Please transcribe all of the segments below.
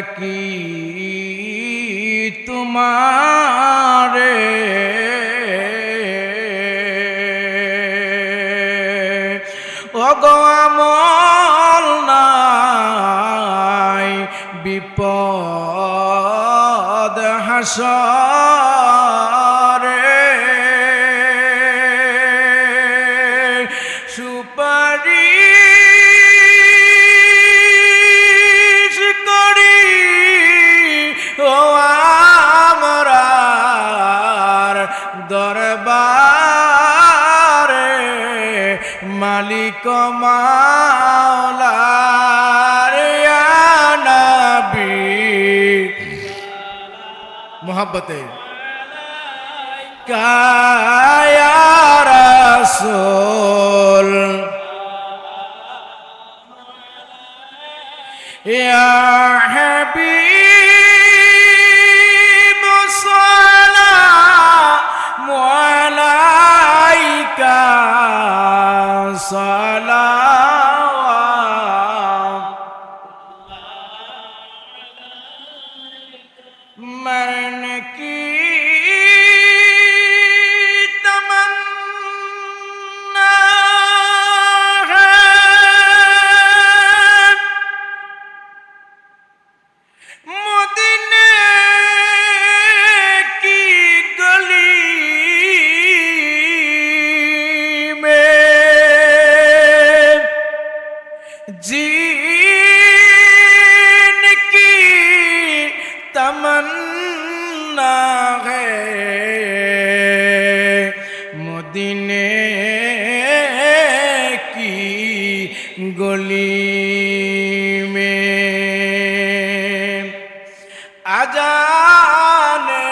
ডাকি তোমারে। অগমল নাই বিপদ হাসরে। সুপারিশ মালিক মোহাম্মতে ইয়া আজানে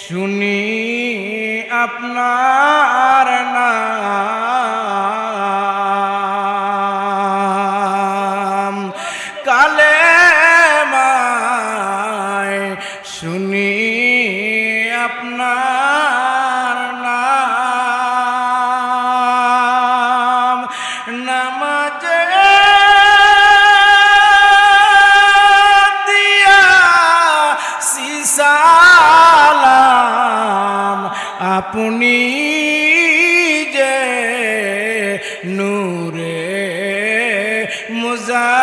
শুনি আপনার নাম। কালে মায় শুনি আপনি যে নূরে মুজাসামিয়ানাবি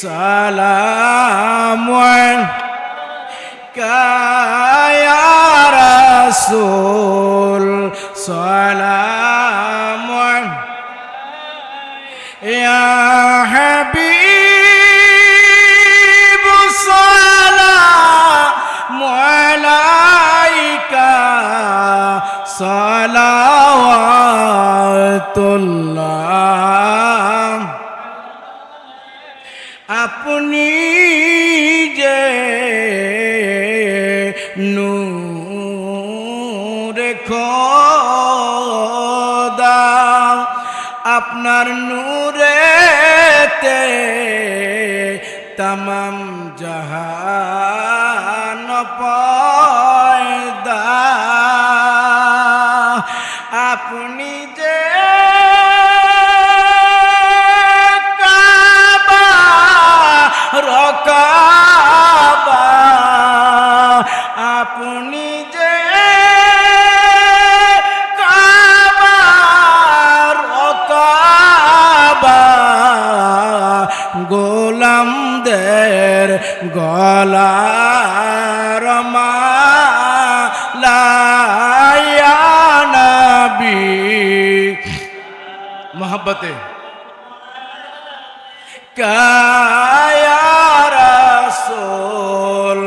সালাম কায়া রাসূল আপনার নূরেতে তমাম জাহান পয়দা মোহব্বতে। কায়া রাসূল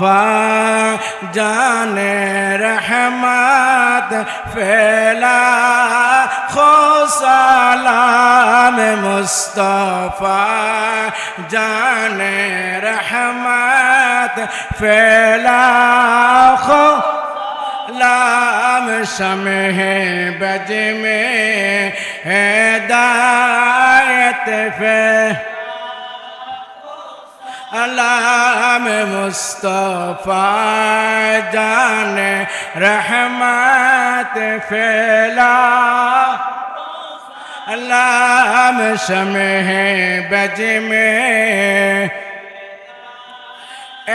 وفا جانے رحمت فیلا خو سلام مصطفیٰ جانے رحمت فیلا خو لام شم ہے بج میں ہے دایت فہ আলাম মুস্তফা জানে রহমত ফেলা। আলাম সমহ বজ মে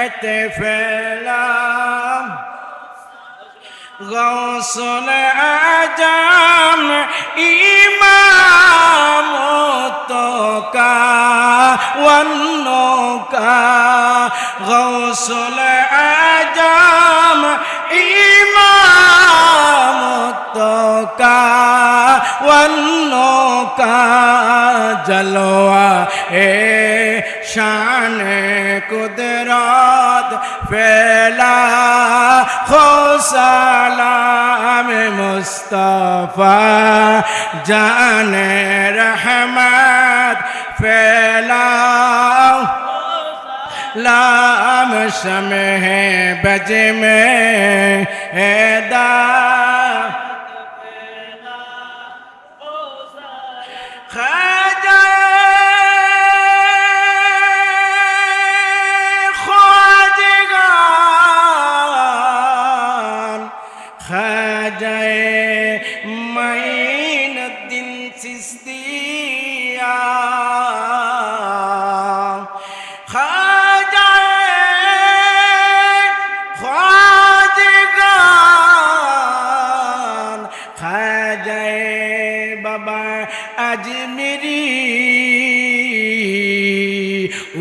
এতে ফেলা। গৌসল আজাম ইমাম তোকা কা গৌসল আজম ইমাম কা জলোয়া এ শান কুদরত ফের سلام مصطفیٰ جان رحمت پھیلا لام شم ہے بج میں دا۔ خیر۔ آج میری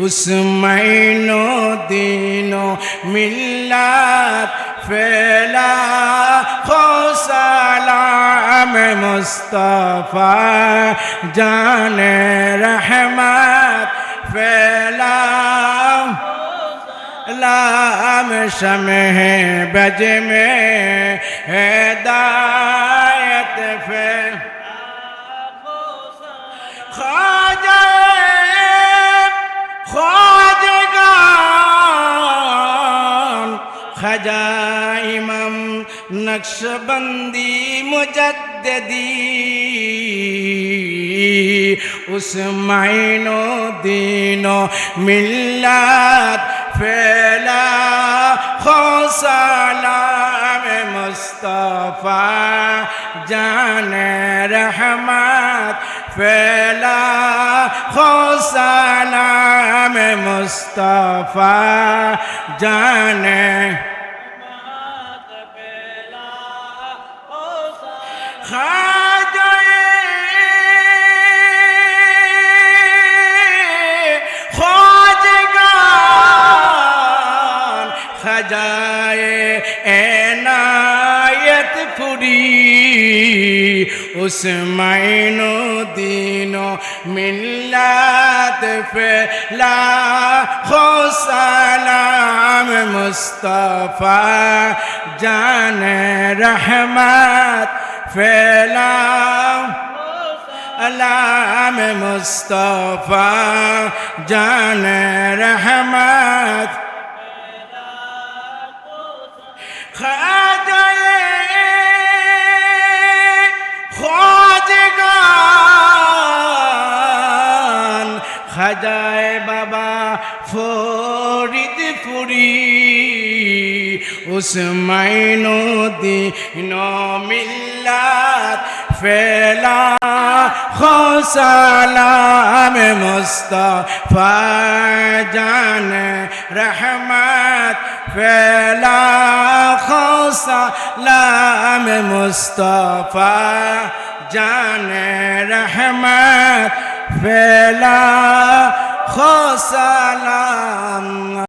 اس مینو دینوں ملت فیلا خو سلام مصطفیٰ جان رحمت فیلا لام شمح بج میں ہدایت فیلا نقش بندی مجددی، اس معین و دین و ملت فیلا خوصالام مصطفیٰ جان رحمت فیلا خوصالام مصطفیٰ جان رحمت کھا جائے پوری اس مین دینوں ملت فیلا خو سلام مصطفیٰ جان رحمت ফেলাও আলাম মুস্তফা জান রহমত খাজায় বাবা ফরিদ পুরী উসমাইনুদ্দিন মিল মিল্লাত ফেলা খোসালাম মুস্তফা জান রহমত ফেলা খোসালাম মুস্তফা জান রহমত ফেলা খোসালাম